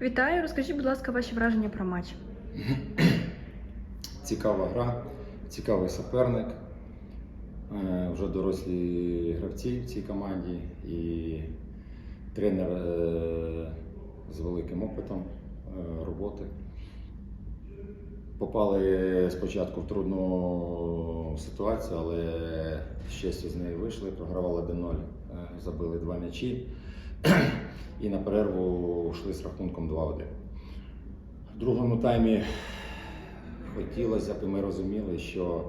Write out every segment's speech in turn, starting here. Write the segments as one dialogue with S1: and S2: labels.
S1: Вітаю, розкажіть, будь ласка, ваші враження про матч.
S2: Цікава гра, цікавий суперник. Е, Вже дорослі гравці в цій команді і тренер е, з великим опитом е, роботи. Попали спочатку в трудну ситуацію, але честю з неї вийшли, програвали 1-0, е, забили два м'ячі і на перерву йшли з рахунком 2-1. В другому таймі хотілося б, і ми розуміли, що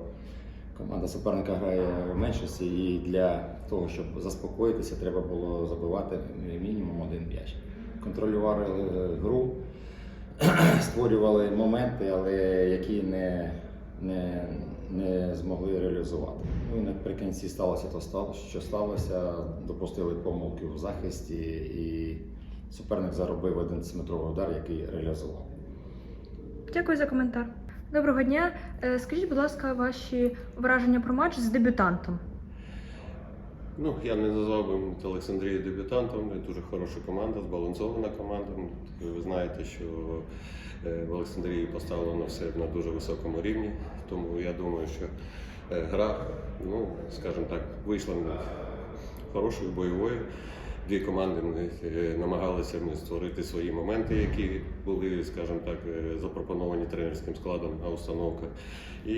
S2: команда суперника грає в меншості, і для того, щоб заспокоїтися, треба було забивати мінімум один м'яч. Контролювали е, гру, створювали моменти, але які не, не, не змогли реалізувати. Ну і наприкінці сталося то стало, що сталося. Допустили помилки в захисті, і суперник заробив 11-метровий удар, який реалізував.
S1: Дякую за коментар. Доброго дня. Е, Скажіть, будь ласка, ваші враження про матч з дебютантом.
S3: Ну, я не назвав би Олександрію дебютантом. Дуже хороша команда, збалансована команда. Ви знаєте, що е, в Олександрії поставлено все на дуже високому рівні. Тому я думаю, що е, гра, ну, скажімо так, вийшла хорошою бойовою. Дві команди е, намагалися створити свої моменти, які були, скажімо так, е, запропоновані тренерським складом на установках. І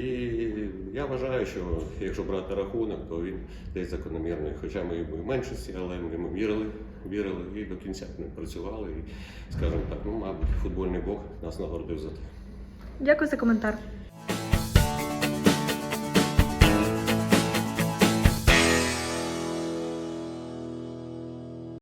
S3: я вважаю, що якщо брати рахунок, то він десь закономірний. Хоча ми були в меншості, але ми вірили, вірили і до кінця ми працювали. І, скажімо так, ну, мабуть, футбольний бог нас нагородив за те.
S1: Дякую за коментар.